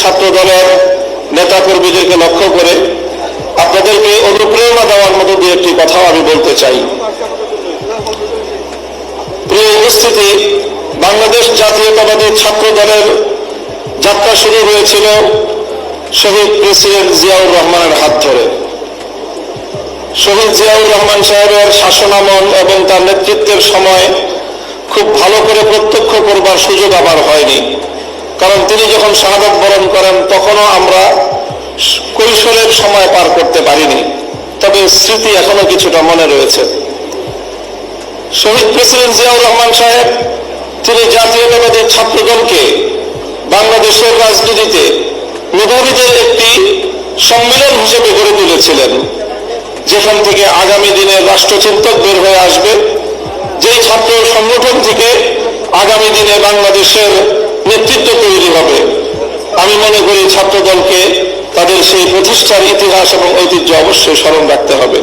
ছাত্র দলের নেতা কর্মীদেরকে লক্ষ্য করে আপনাদেরকে অনুপ্রেরণা দেওয়ার মতো দু একটি কথাও আমি বলতে চাই। প্রিয় উপস্থিতি, বাংলাদেশ জাতীয়তাবাদী ছাত্র দলের যাত্রা শুরু হয়েছিল শহীদ প্রেসিডেন্ট জিয়াউর রহমানের হাত ধরে। শহীদ জিয়াউর রহমান সাহেবের শাসনামল এবং তার নেতৃত্বের সময় খুব ভালো করে প্রত্যক্ষ করবার সুযোগ আমার হয়নি। কারণ তিনি যখন শাহাদত বরণ করেন, তখনও আমরা কৈশোরের সময় পার করতে পারিনি। তবে স্মৃতি এখনও কিছুটা মনে রয়েছে। শহীদ প্রেসিডেন্ট জিয়াউর রহমান সাহেব, তিনি জাতীয়তাবাদী ছাত্রদলকে বাংলাদেশের রাজনীতিতে মেধাবীদের একটি সম্মেলন হিসেবে গড়ে তুলেছিলেন, যেখান থেকে আগামী দিনে রাষ্ট্রচিন্তক বের হয়ে আসবে। যেই ছাত্র সংগঠন থেকে আগামী দিনে বাংলাদেশের নেতৃত্ব তৈরি হবে। আমি মনে করি ছাত্রদলকে তাদের সেই প্রতিষ্ঠার ইতিহাস এবং ঐতিহ্য অবশ্যই স্মরণ রাখতে হবে।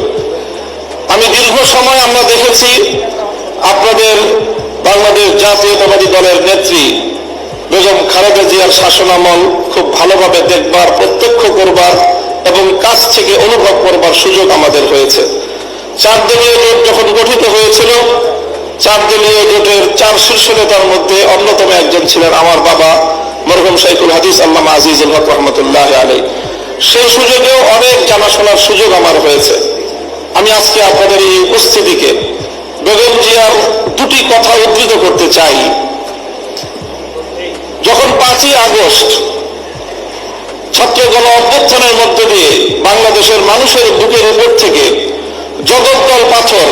আমি দীর্ঘ সময় আমরা দেখেছি আপনাদের বাংলাদেশ জাতীয়তাবাদী দলের নেত্রী বেগম খালেদা জিয়ার শাসনামল খুব ভালোভাবে দেখবার, প্রত্যক্ষ করবার এবং কাছ থেকে অনুভব করবার সুযোগ আমাদের হয়েছে। চার দলীয় জোট যখন গঠিত হয়েছিল চার দলীয় জোটের চার শীর্ষ নেতার মধ্যে অন্যতম একজন ছিলেন আমার বাবা মরহুম শাইকুল হাদিস আল্লামা আজিজুল হক রহমতুল্লাহ আলী সেই সুযোগেও অনেক জানাশোনার সুযোগ আমার হয়েছে। আমি আজকে আপনাদের এই উপস্থিতিকে বেগম জিয়ার দুটি কথা উদ্ধৃত করতে চাই। যখন পাঁচই আগস্ট ছাত্র গণ অভ্যুত্থানের মধ্য দিয়ে বাংলাদেশের মানুষের বুকের উপর থেকে জগদ্দল পাথর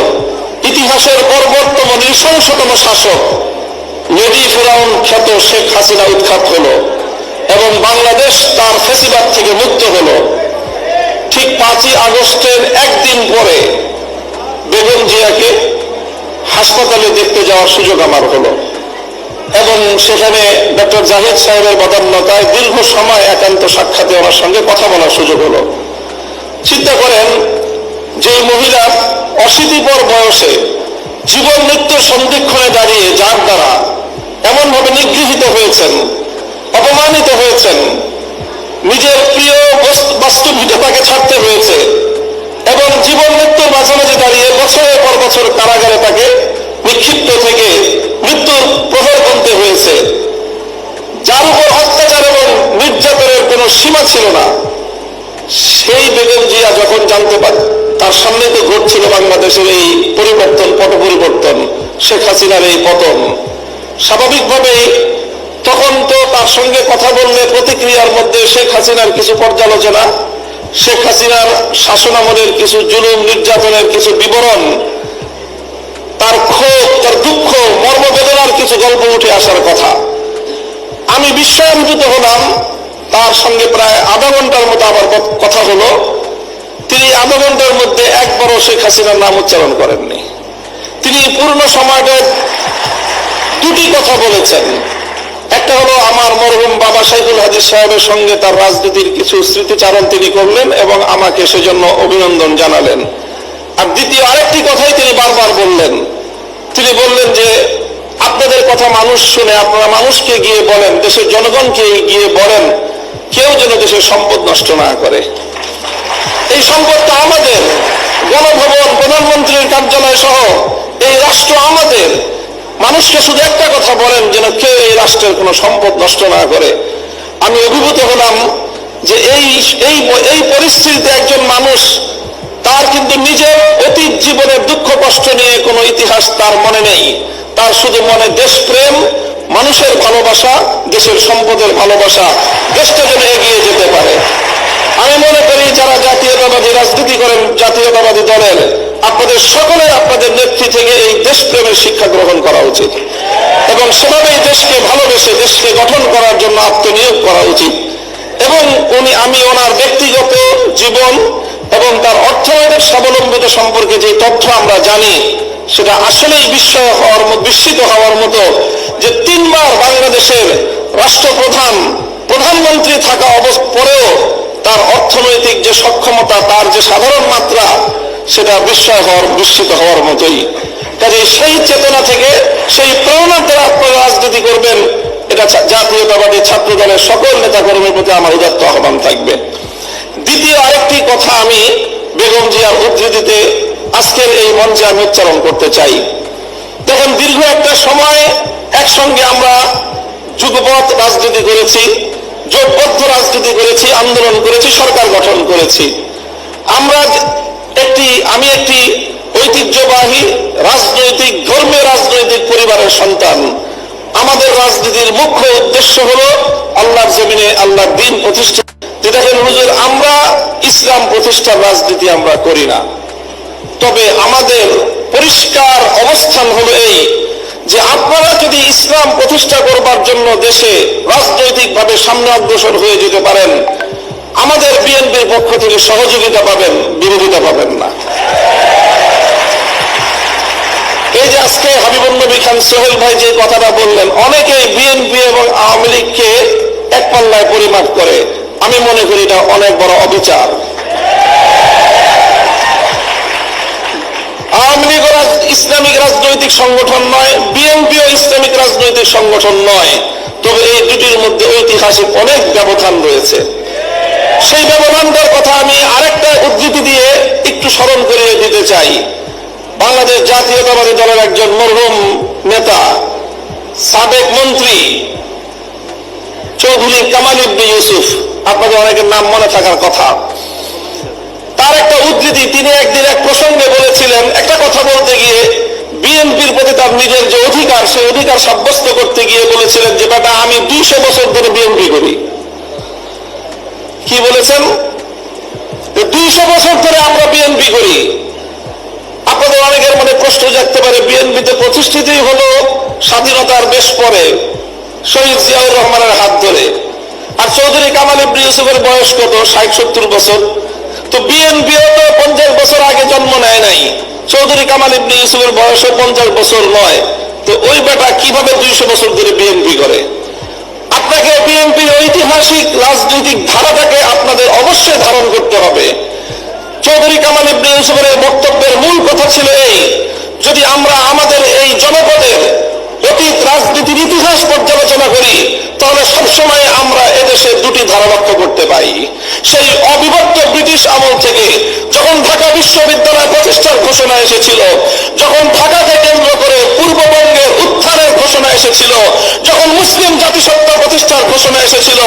ইতিহাসের পরবর্তম নৃশংসতম শাসক। লেডি ফেরাউন খ্যাত শেখ হাসিনা উৎখাত হলো এবং বাংলাদেশ তার ফেসিবাদ থেকে মুক্ত হলো। ঠিক পাঁচই আগস্টের একদিন পরে বেগম জিয়াকে হাসপাতালে দেখতে যাওয়ার সুযোগ আমার হলো এবং সেখানে ডক্টর জাহিদ সাহেবের বদান্যতায় দীর্ঘ সময় একান্ত সাক্ষাতে ওনার সঙ্গে কথা বলার সুযোগ হলো। চিন্তা করেন যে মহিলা অশীতিপর বয়সে জীবন মৃত্যুর সন্ধিক্ষণে দাঁড়িয়ে যার দ্বারা এমনভাবে নিগৃহীত হয়েছেন, অপমানিত হয়েছেন, নিজের প্রিয় বস্তু- ভিটে তাকে ছাড়তে হয়েছে এবং জীবন মৃত্যুর মাঝামাঝি দাঁড়িয়ে বছরের পর বছর কারাগারে তাকে নিক্ষিপ্ত থেকে মৃত্যুর প্রহর গুনতে হয়েছে। যার উপর অত্যাচার এবং নির্যাতনের কোনো সীমা ছিল না। সেই বেগম জিয়া যখন জানতে পারে, তার সামনে তো ঘটছিল বাংলাদেশের এই পরিবর্তন, পট পরিবর্তন, শেখ হাসিনার এই পতন। স্বাভাবিকভাবেই তখন তো তার সঙ্গে কথা বললে প্রতিক্রিয়ার মধ্যে শেখ হাসিনার কিছু পর্যালোচনা, শেখ হাসিনার শাসনামলের কিছু জুলুম, নির্যাতনের কিছু বিবরণ, তার ক্ষোভ, তার দুঃখ, মর্মবেদনার কিছু গল্প উঠে আসার কথা। আমি বিস্ময়ান্বিত হলাম তার সঙ্গে প্রায় আধা ঘণ্টার মতো আবার কথা হলো। তিনি আধা ঘণ্টার মধ্যে একবারও শেখ হাসিনার নাম উচ্চারণ করেননি। তিনি পূর্ণ সময়টা দুটি কথা বলেছেন। একটা হলো, আমার মরহুম বাবা সাইকুল হাজির সাহেবের সঙ্গে তার রাজনীতির কিছু স্মৃতিচারণ তিনি করলেন এবং আমাকে সেজন্য অভিনন্দন জানালেন। আর দ্বিতীয় আরেকটি কথাই তিনি বারবার বললেন। তিনি বললেন যে, আপনাদের কথা মানুষ শুনে, আপনারা মানুষকে গিয়ে বলেন, দেশের জনগণকে গিয়ে বলেন কেউ যেন দেশের সম্পদ নষ্ট না করে। এই সম্পদটা আমাদের গণভবন, প্রধানমন্ত্রীর কার্যালয় সহ এই রাষ্ট্র আমাদের। মানুষকে শুধু একটা কথা বলেন যেন কেউ এই রাষ্ট্রের কোনো সম্পদ নষ্ট না করে। আমি অভিভূত হলাম যে এই এই এই পরিস্থিতিতে একজন মানুষ তার কিন্তু নিজের অতীত জীবনের দুঃখ কষ্ট নিয়ে কোনো ইতিহাস তার মনে নেই। তার শুধু মনে দেশপ্রেম মানুষের ভালোবাসা, দেশের সম্পদের ভালোবাসা, দেশটা যেন এগিয়ে যেতে পারে। আমি মনে করি যারা জাতীয়তাবাদী রাজনীতি করেন, জাতীয়তাবাদী দলের, আপনাদের সকলের আপনাদের নেত্রী থেকে এই দেশপ্রেমের শিক্ষা গ্রহণ করা উচিত। এবং সেভাবেই দেশকে ভালোবেসে দেশকে গঠন করার জন্য আত্মনিয়োগ করা উচিত। এবং উনি, আমি ওনার ব্যক্তিগত জীবন এবং তার অর্থনৈতিক স্বাবলম্বিতা সম্পর্কে যে তথ্য আমরা জানি, সেটা আসলেই বিস্ময় হওয়ার মতো বিস্মিত হওয়ার মতো যে তিনবার বাংলাদেশের রাষ্ট্রপ্রধান, প্রধানমন্ত্রী থাকা অবস্থ পরেও তার অর্থনৈতিক যে সক্ষমতা, তার যে সাধারণ মাত্রা, সেটা বিস্ময় হওয়ার বিস্মিত হওয়ার মতোই। কাজে সেই চেতনা থেকে, সেই প্রেরণার দ্বারা আপনারা রাজনীতি করবেন এটা জাতীয়তাবাদী ছাত্র দলের সকল নেতাকর্মীর প্রতি আমার উদাত্ত আহ্বান থাকবে। দ্বিতীয় আরেকটি কথা আমি বেগম জিয়ার উদ্ধৃতিতে আজকের এই মঞ্চে আমি উচ্চারণ করতে চাই। দেখেন, দীর্ঘ একটা সময় একসঙ্গে আমরা যুগপথ রাজনীতি করেছি, জোটবদ্ধ রাজনীতি করেছি, আন্দোলন করেছি, সরকার গঠন করেছি। আমরা একটি, আমি একটি ঐতিহ্যবাহী রাজনৈতিক, ধর্মীয় রাজনৈতিক পরিবারের সন্তান। আমাদের রাজনীতির মুখ্য উদ্দেশ্য হলো আল্লাহর জমিনে আল্লাহর দিন প্রতিষ্ঠা। দেখেন হুজুর, আমরা ইসলাম প্রতিষ্ঠার রাজনীতি আমরা করি না। তবে আমাদের পরিষ্কার অবস্থান হলো এই যে আপনারা যদি ইসলাম প্রতিষ্ঠা করবার জন্য দেশে রাজনৈতিকভাবে সামনে অগ্রসর হয়ে যেতে পারেন, আমাদের বিএনপির পক্ষ থেকে সহযোগিতা পাবেন, বিরোধিতা পাবেন না এই যে আজকে হাবিবুল নবী খান সোহেল ভাই যে কথাটা বললেন, অনেকেই বিএনপি এবং আওয়ামী লীগকে এক পাল্লায় পরিমাপ করে। আমি মনে করি এটা অনেক বড় অবিচার। আওয়ামী লীগ ইসলামিক রাজনৈতিক সংগঠন নয় বিএনপিও ইসলামিক রাজনৈতিক সংগঠন নয়। তবে এই দুটির মধ্যে ঐতিহাসিক অনেক ব্যবধান রয়েছে। সেই ব্যবধানটার কথা আমি আরেকটা উদ্ধৃতি দিয়ে একটু স্মরণ করিয়ে দিতে চাই। বাংলাদেশ জাতীয়তাবাদী দলের একজন মরহুম নেতা, সাবেক মন্ত্রী চৌধুরী কামাল ইবনে ইউসুফ। আপনাদের অনেকের নাম মনে থাকার কথা। তার একটা উদ্ধৃতি, তিনি একদিন এক প্রসঙ্গে বলেছিলেন, একটা কথা বলতে গিয়ে বিএনপির প্রতি তার নিজের যে অধিকার, সেই অধিকার সাব্যস্ত করতে গিয়ে বলেছিলেন যে, বেটা, আমি দুইশো বছর ধরে বিএনপি করি। কি বলেছেন? দুইশো বছর ধরে আমরা বিএনপি করি। আপনাদের অনেকের মনে প্রশ্ন জাগতে পারে। বিএনপিতে প্রতিষ্ঠিতই হলো স্বাধীনতার বেশ পরে শহীদ জিয়াউর রহমানের হাত ধরে। আর চৌধুরী কামাল ইবনে ইউসুফের বয়স কত? ষাট, সত্তর বছর। তো বিএনপিও তো পঞ্চাশ বছর আগে জন্ম নেয় নাই। চৌধুরী কামাল ইবনে ইউসুফের বয়সও পঞ্চাশ বছর নয়। তো ওই বেটা কীভাবে দুইশো বছর ধরে বিএনপি করে? আপনাকে বিএনপির ঐতিহাসিক রাজনৈতিক ধারাটাকে আপনাদের অবশ্যই ধারণ করতে হবে। চৌধুরী কামাল ইবনে ইউসুফের বক্তব্যের মূল কথা ছিল এই, যদি আমরা আমাদের এই জনপদের অতীত, রাজনীতির ইতিহাস পর্যালোচনা করি, তাহলে সবসময় আমরা এদেশে দুটি ধারা লক্ষ্য করতে পাই। সেই অবিভক্ত ব্রিটিশ আমল থেকে যখন ঢাকা বিশ্ববিদ্যালয় প্রতিষ্ঠার ঘোষণা এসেছিল, যখন ঢাকাকে কেন্দ্র করে পূর্ববঙ্গের উত্থানের ঘোষণা এসেছিল, যখন মুসলিম জাতিসত্তা প্রতিষ্ঠার ঘোষণা এসেছিল,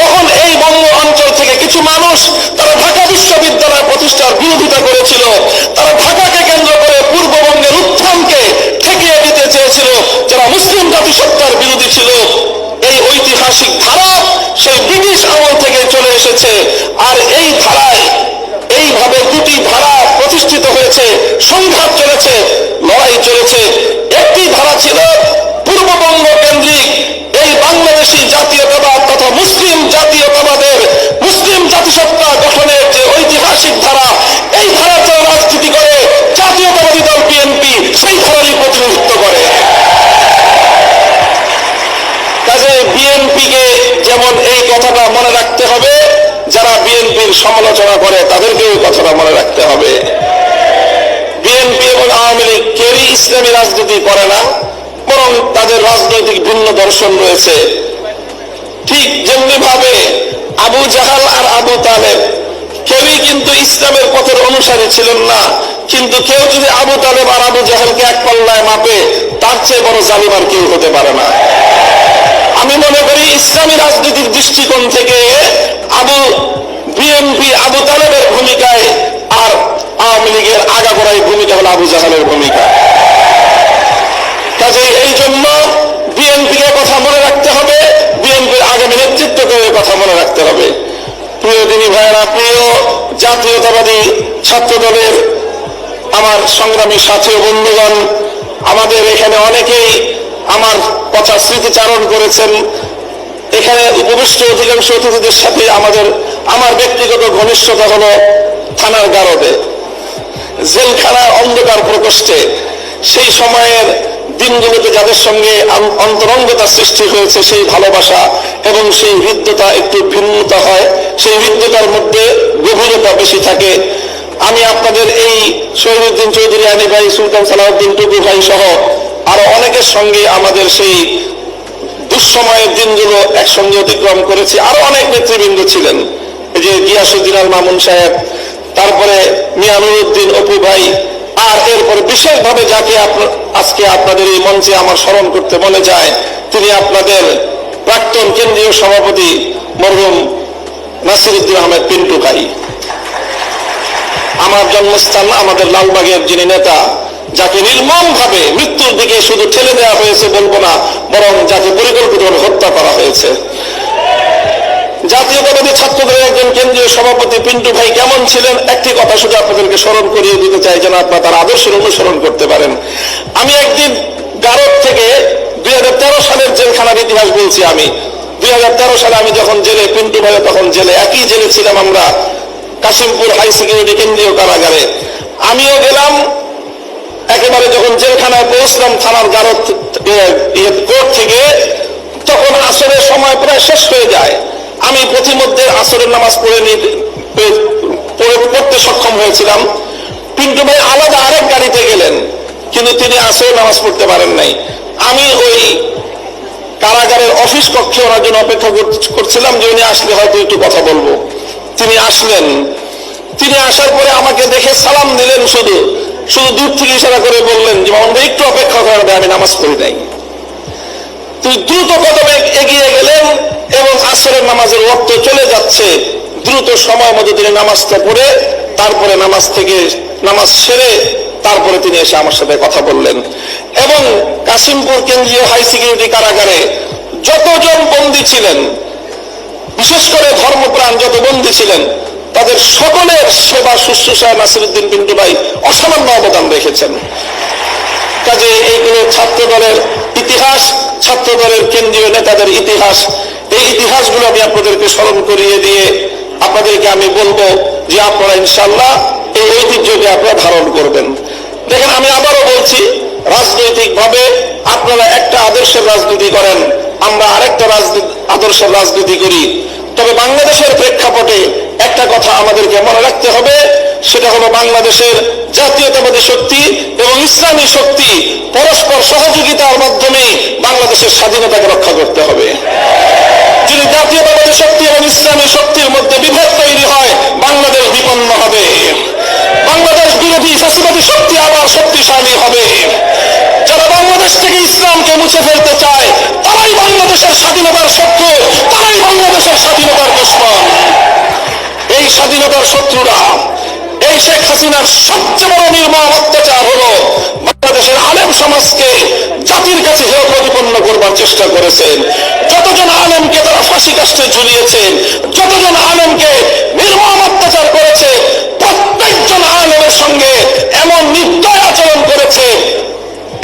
তখন এই বঙ্গ অঞ্চল থেকে কিছু মানুষ তারা ঢাকা বিশ্ববিদ্যালয় প্রতিষ্ঠার বিরোধিতা করেছিল। তারা ঢাকাকে কেন্দ্র করে পূর্ববঙ্গের উত্থানকে ঠেকিয়ে দিতে চেয়েছিল। যারা মুসলিম জাতিসত্তার বিরোধী ছিল, এই ঐতিহাসিক ধারা সেই ব্রিটিশ আমল থেকে চলে এসেছে। আর এই ধারায়, এইভাবে দুটি ধারা প্রতিষ্ঠিত হয়েছে। সংঘাত করে তাদেরকেও কথাটা মনে রাখতে হবে। বিএনপি এবং আওয়ামী লীগ কেউই ইসলামী রাজনীতি করে না, বরং তাদের রাজনৈতিক ভিন্ন দর্শন রয়েছে। ঠিক যেমনি ভাবে আবু জাহাল আর আবু তালেব কেউই কিন্তু ইসলামের পথের অনুসারী ছিলেন না, কিন্তু কেউ যদি আবু তালেব আর আবু জাহালকে এক পাল্লায় মাপে, তার চেয়ে বড় জালিম আর কেউ হতে পারে না। আমি মনে করি ইসলামী রাজনীতির দৃষ্টিকোণ থেকে আবু বিএনপি আবু তালেবের ভূমিকায় আর আওয়ামী লীগের আগাগোড়াই ভূমিকা হলো আবু জাহালের ভূমিকা। কাজে এই জন্য বিএনপিকে কথা মনে রাখতে হবে, বিএনপির আগামী নেতৃত্বকে কথা মনে রাখতে হবে। প্রিয় দিনী ভাইয়েরা, প্রিয় জাতীয়তাবাদী ছাত্র দলের আমার সংগ্রামী সাথী বন্ধুগণ, আমাদের এখানে অনেকেই আমার কথা স্মৃতিচারণ করেছেন। এখানে উপবিষ্ট অধিকাংশ অতিথিদের সাথে আমাদের আমার ব্যক্তিগত ঘনিষ্ঠতা হলো থানার গারদে। জেলখানার অন্ধকার প্রকোষ্ঠে সেই সময়ের দিনগুলোতে যাদের সঙ্গে অন্তরঙ্গতা সৃষ্টি হয়েছে সেই ভালোবাসা এবং সেই হৃদ্যতা একটু ভিন্নতা হয়, সেই হৃদ্যতার মধ্যে গভীরতা বেশি থাকে। আমি আপনাদের এই শহীদুদ্দিন চৌধুরী, আলী ভাই, সুলতান সালাউদ্দিন টুকু ভাই সহ আরও অনেকের সঙ্গে আমাদের সেই দুঃসময়ের দিনগুলো একসঙ্গে অতিক্রম করেছি। আরও অনেক নেতৃবৃন্দ ছিলেন। যে গিয়াসুদ্দিন আল মামুন সাহেব, তারপরে মিয়ানুরুদ্দিন অপু ভাই, আর এরপরে বিশেষভাবে যাকে আজকে আপনাদের এই মঞ্চে আমার স্মরণ করতে মনে যায়, তিনি আপনাদের প্রাক্তন কেন্দ্রীয় সভাপতি মরহুম নাসিরুদ্দিন আহমেদ পিন্টু ভাই। আমার জন্মস্থান আমাদের লালবাগের যিনি নেতা, যাকে নির্মম ভাবে মৃত্যুর দিকে শুধু ঠেলে দেওয়া হয়েছে বলব না, বরং যাকে পরিকল্পিতভাবে হত্যা করা হয়েছে। জাতীয়তাবাদী ছাত্রদের একজন কেন্দ্রীয় সভাপতি পিন্টু ভাই কেমন ছিলেন? একটি কথা শুধু আপনাদেরকে স্মরণ করিয়ে দিতে চাই, যেন আপনারা তার আদর্শের অনুসরণ করতে পারেন। আমি একদিন গারদ থেকে দুই হাজার তেরো সালের জেলখানার ইতিহাস বলছি আমি। দুই হাজার তেরো সালে আমি যখন জেলে, পিন্টু ভাই তখন জেলে। একই জেলে ছিলাম আমরা, কাশিমপুর হাই সিকিউরিটি কেন্দ্রীয় কারাগারে। আমিও গেলাম, একেবারে যখন জেলখানায় পৌঁছলাম থানার গারদ কোর্ট থেকে, তখন আসরের সময় প্রায় শেষ হয়ে যায়। আমি প্রতিমধ্যে আসরের নামাজ পড়ে পড়তে সক্ষম হয়েছিলাম। পিন্টু ভাই আলাদা আরেক গাড়িতে গেলেন কিন্তু তিনি আসরের নামাজ পড়তে পারেন নাই। আমি ওই কারাগারের অফিস কক্ষে ওনার জন্য অপেক্ষা করছিলাম যে উনি আসলে হয়তো একটু কথা বলব। তিনি আসলেন। তিনি আসার পরে আমাকে দেখে সালাম দিলেন শুধু। শুধু দূর থেকে ইশারা করে বললেন যে মামুন একটু অপেক্ষা ভাই, আমি নামাজ পড়ি নাই। তিনি দ্রুত কদমে এগিয়ে গেলেন এবং আসরের নামাজের ওয়াক্ত চলে যাচ্ছে। দ্রুত সময় মতো তিনি নামাজটা পড়ে, তারপরে নামাজ থেকে নামাজ সেরে তারপরে তিনি এসে আমার সাথে কথা বললেন। এবং কাশিমপুর কেন্দ্রীয় হাই সিকিউরিটি কারাগারে যতজন বন্দী ছিলেন, বিশেষ করে ধর্মপ্রাণ যত বন্দী ছিলেন, তাদের সকলের সেবা শুশ্রূষা নাসিরুদ্দিন পিন্টু ভাই অসামান্য অবদান রেখেছেন। কাজে এইগুলো ছাত্র দলের ইতিহাস ছাত্র দলের কেন্দ্রীয় নেতাদের ইতিহাস, এই ইতিহাসগুলো আমি আপনাদেরকে স্মরণ করিয়ে দিয়ে আপনাদেরকে আমি বলব যে আপনারা ইনশাল্লাহ এই ঐতিহ্যকে আপনারা ধারণ করবেন। দেখেন, আমি আবারও বলছি রাজনৈতিক ভাবে আপনারা একটা আদর্শের রাজনীতি করেন, আমরা আরেকটা রাজনীতি, আদর্শের রাজনীতি করি। তবে বাংলাদেশের প্রেক্ষাপটে একটা কথা আমাদেরকে মনে রাখতে হবে, সেটা হলো বাংলাদেশের জাতীয়তাবাদী শক্তি ইসলামী শক্তি পরস্পর সহযোগিতার মাধ্যমে বাংলাদেশের স্বাধীনতাকে রক্ষা করতে হবে। যদি জাতীয়তাবাদী শক্তি এবং ইসলামী শক্তির মধ্যে বিভেদ তৈরি হয়, বাংলাদেশ বিপন্ন হবে। বাংলাদেশ বিরোধী ফ্যাসিবাদী শক্তি আবার শক্তিশালী হবে। যারা বাংলাদেশ থেকে ইসলামকে মুছে ফেলতে চায়, তারাই বাংলাদেশের স্বাধীনতার শত্রু, তারাই বাংলাদেশের স্বাধীনতার দুশ্মন। এই স্বাধীনতার শত্রুরা এই শেখ হাসিনার সবচেয়ে বড় নির্মম অত্যাচার হলো বাংলাদেশের আলেম সমাজকে জাতির কাছে হেয় প্রতিপন্ন করবার চেষ্টা করেছেন। যতজন আলেমকে তারা ফাঁসি কাষ্টে ঝুলিয়েছেন, যতজন আলেমকে নির্মম অত্যাচার করেছে, প্রত্যেকজন আলেমের সঙ্গে এমন নির্দয় আচরণ করেছে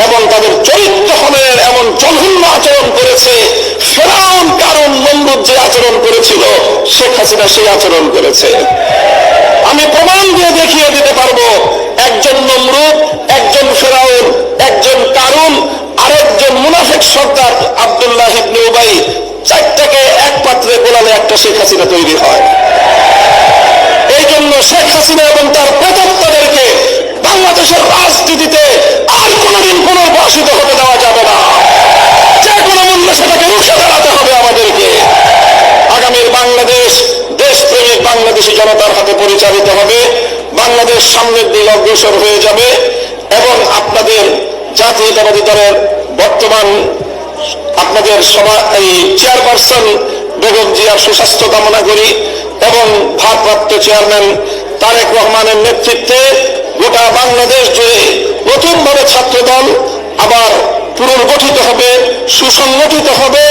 এবং তাদের চরিত্র হনের এমন জঘন্য আচরণ করেছে, ফেরাউন কারণ নমরুদ যে আচরণ করেছিল, শেখ হাসিনা সেই আচরণ করেছে। দেখিয়ে দিতে পারব। একজন নমরুদ, একজন ফেরাউন, একজন কারুন, আরেকজন মুনাফিক সর্দার আব্দুল্লাহ ইবনে চারটাকে এক পাত্রে গোলালে একটা শেখ হাসিনা তৈরি হয়। এই জন্য শেখ হাসিনা এবং তার প্রেতাত্মাদেরকে বাংলাদেশের রাজনীতিতে আর কোনোদিন পুনর্বাসিত হতে দেওয়া যাবে না। যে কোনো মূল্যে সেটাকে রুখে দাঁড়াতে হবে আমাদেরকে। আগামীর বাংলাদেশ, দেশপ্রেমিক বাংলাদেশি জনতার হাতে পরিচালিত হবে। বাংলাদেশ সামনের দিকে অগ্রসর হয়ে যাবে এবং আপনাদের জাতীয়তাবাদী দলের বর্তমান আপনাদের সভা এই চেয়ারপারসন বেগম জিয়ার সুস্বাস্থ্য কামনা করি এবং ভারপ্রাপ্ত চেয়ারম্যান তারেক রহমানের নেতৃত্বে গোটা বাংলাদেশ জুড়ে নতুনভাবে ছাত্রদল আবার পুনর্গঠিত হবে, সুসংগঠিত হবে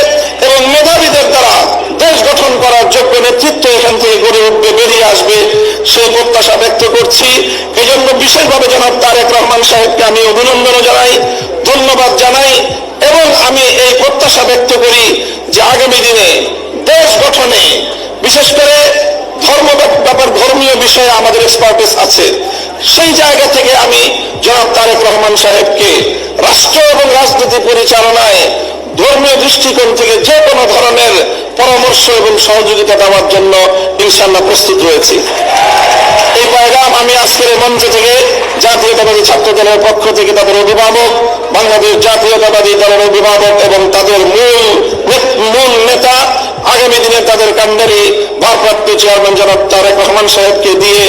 এবং মেধাবীদের দ্বারা দেশ গঠন করার যোগ্য নেতৃত্ব এখান থেকে গড়ে উঠবে, বেরিয়ে আসবে। সেই প্রত্যাশা ব্যক্ত করছি। এই জন্য বিশেষভাবে জনাব তারেক রহমান সাহেবকে আমি অভিনন্দন জানাই, ধন্যবাদ জানাই এবং আমি এই প্রত্যাশা ব্যক্ত করি যে আগামী দিনে দেশ গঠনে, বিশেষ করে ধর্ম ব্যাপ- ব্যাপার ধর্মীয় বিষয়ে আমাদের এক্সপার্টিস আছে। সেই জায়গা থেকে আমি জনাব তারেক রহমান সাহেবকে রাষ্ট্র এবং রাজনীতি পরিচালনায় ধর্মীয় দৃষ্টিকোণ থেকে যে কোনো ধরনের পরামর্শ এবং সহযোগিতা দেওয়ার জন্য ইনশাল্লাহ প্রস্তুত রয়েছি। এই পয়গাম আমি আজকের মঞ্চ থেকে জাতীয়তাবাদী ছাত্র দলের পক্ষ থেকে তাদের অভিভাবক, বাংলাদেশ জাতীয়তাবাদী দলের অভিভাবক এবং তাদের মূল মূল নেতা আগামী দিনে তাদের কান্ডারি ভারপ্রাপ্ত চেয়ারম্যান জনাব তারেক রহমান সাহেবকে দিয়ে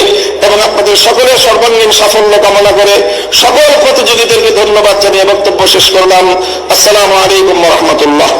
এবং আপনাদের সকলের সর্বাঙ্গীন সাফল্য কামনা করে সকল প্রতিযোগীদেরকে ধন্যবাদ জানিয়ে বক্তব্য শেষ করলাম। আসসালামু আলাইকুম রহমতুল্লাহ।